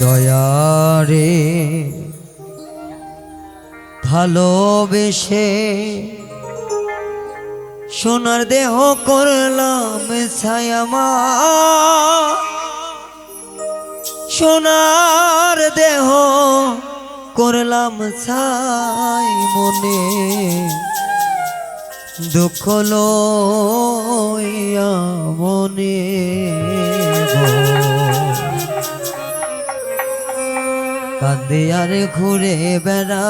দয়ারে ভালোবেসে সোনার দেহ করলাম ছায়ামা সোনার দেহ করলাম ছাই মনে দুঃখ মনে। কাঁদে আর ঘুরে বেড়া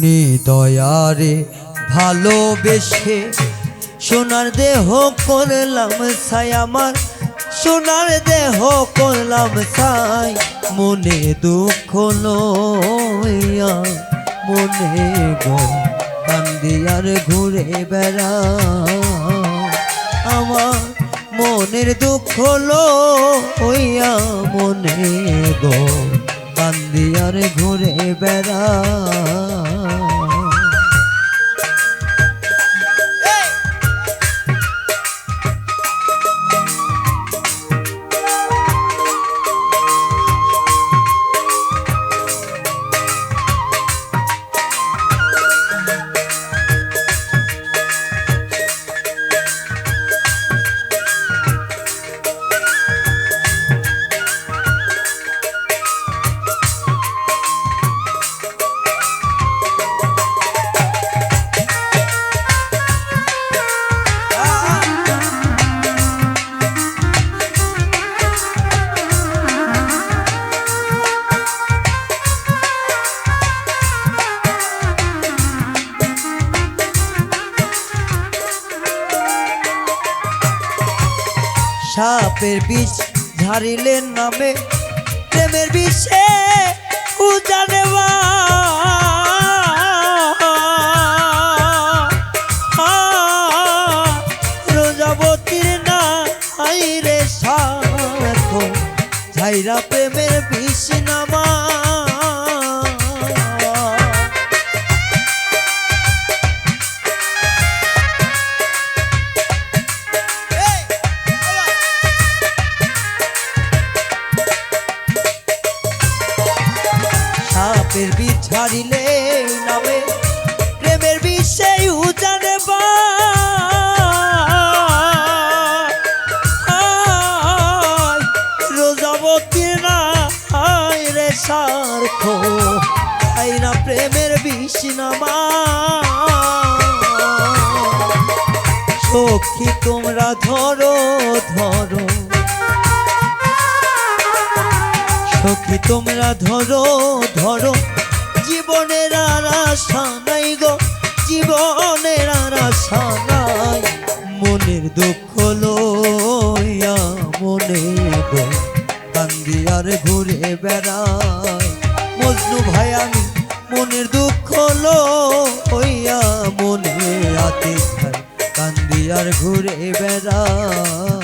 নি নিদয়ারে ভালোবেসে সোনার দেহ করলাম ছাই আমার, সোনার দেহ করলাম ছাই। মনে দুঃখ লইয়া, মনে গো কান্দি আর ঘুরে বেড়া আমার মনের দুঃখ লইয়া, মনে গো কান্দি আর ঘুরে বেড়া সাপের বিষ ঝাড়িলেন নামে প্রেমের বিষে উজানে রোজাবতীর না আইরে সাথ ঝাইরা প্রেমের বিষ নামা ছাড়িলে নামে প্রেমের বিষে উজানে রোজাবতী না আয় রে সার্থ। আইনা প্রেমের বিষ নামা সখী, তোমরা ধরো ধরো। সখী, তোমরা ধরো ধরো। জীবনের আর আশা নাই গো, জীবনের আর আশা নাই। মনের দুঃখ লইয়া মনে গো, কান্দি আর ঘুরে বেড়াই মজনু ভাই, আমি মনের দুঃখ লইয়া মনে আতে কান্দি আর ঘুরে বেড়াই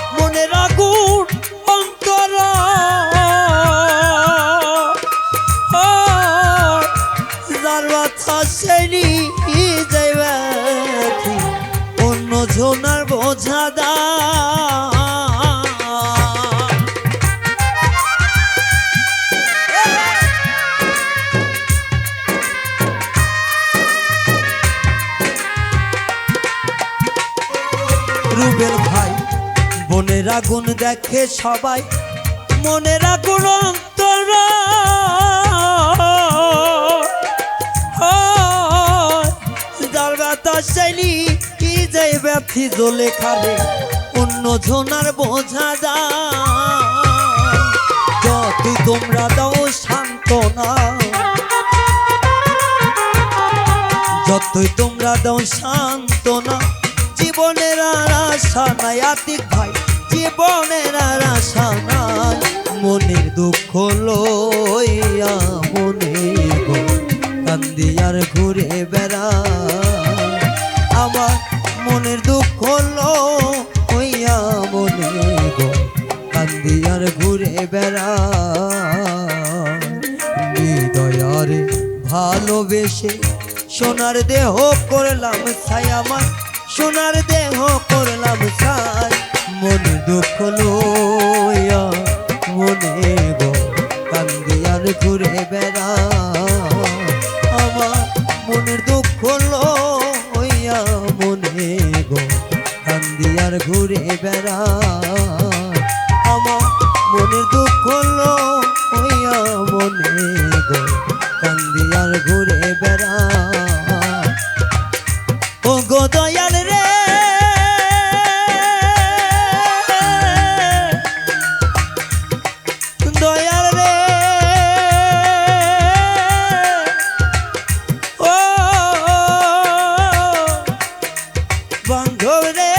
বোঝা দা ভাই বনের আগুন দেখে সবাই মনের আগুন অন্তর। বাতাস চাইলি কি যাই ব্যথি খাবে অন্য ঝোনার বোঝা দা যতই তোমরা দাও সান্ত্বনা, যতই তোমরা দাও জীবনের আর আশা নাই আতিক ভাই, জীবনের আর আশা নাই, মনের দুঃখ লইয়া মনে আর ঘুরে বেড়া আমার মনের দুঃখ হইয়া মনে গো আর ঘুরে বেড়া হৃদয়ারে ভালোবেসে সোনার দেহ করলাম ছাই, আমার সোনার দেহ করলাম ছাই। মন দুঃখ লইয়া মনে গো, কান্দিয়ার ঘুরে বেড়া ঘুরে বেড়া আমার মনের দুঃখ লইয়া মনে গো কান্দিয়ার ঘুরে বেড়া ও গো দয়াল রে দয়াল রে ও বান্ধব রে